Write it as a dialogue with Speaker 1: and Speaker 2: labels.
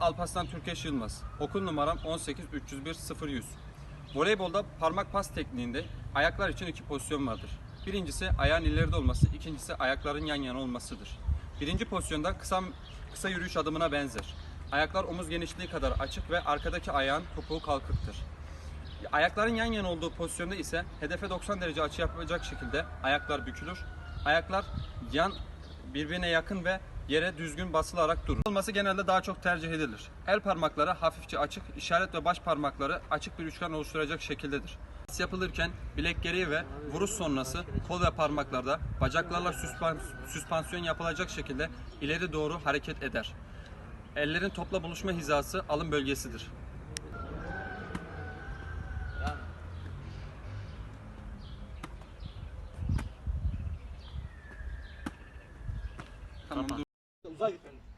Speaker 1: Alparslan Türkeş Yılmaz. Okul numaram 18 301 0100. Voleybolda parmak pas tekniğinde ayaklar için iki pozisyon vardır. Birincisi ayağın ileride olması, ikincisi ayakların yan yana olmasıdır. Birinci pozisyonda kısa kısa yürüyüş adımına benzer. Ayaklar omuz genişliği kadar açık ve arkadaki ayağın topuğu kalkıktır. Ayakların yan yana olduğu pozisyonda ise hedefe 90 derece açı yapacak şekilde ayaklar bükülür. Ayaklar yan birbirine yakın ve yere düzgün basılarak durur. Olması genelde daha çok tercih edilir. El parmakları hafifçe açık, işaret ve baş parmakları açık bir üçgen oluşturacak şekildedir. Bas yapılırken bilek geriye ve vuruş sonrası kol ve parmaklarda bacaklarla süspansiyon yapılacak şekilde ileri doğru hareket eder. Ellerin topla buluşma hizası alın bölgesidir. Tamam. uzağa gitmelidir.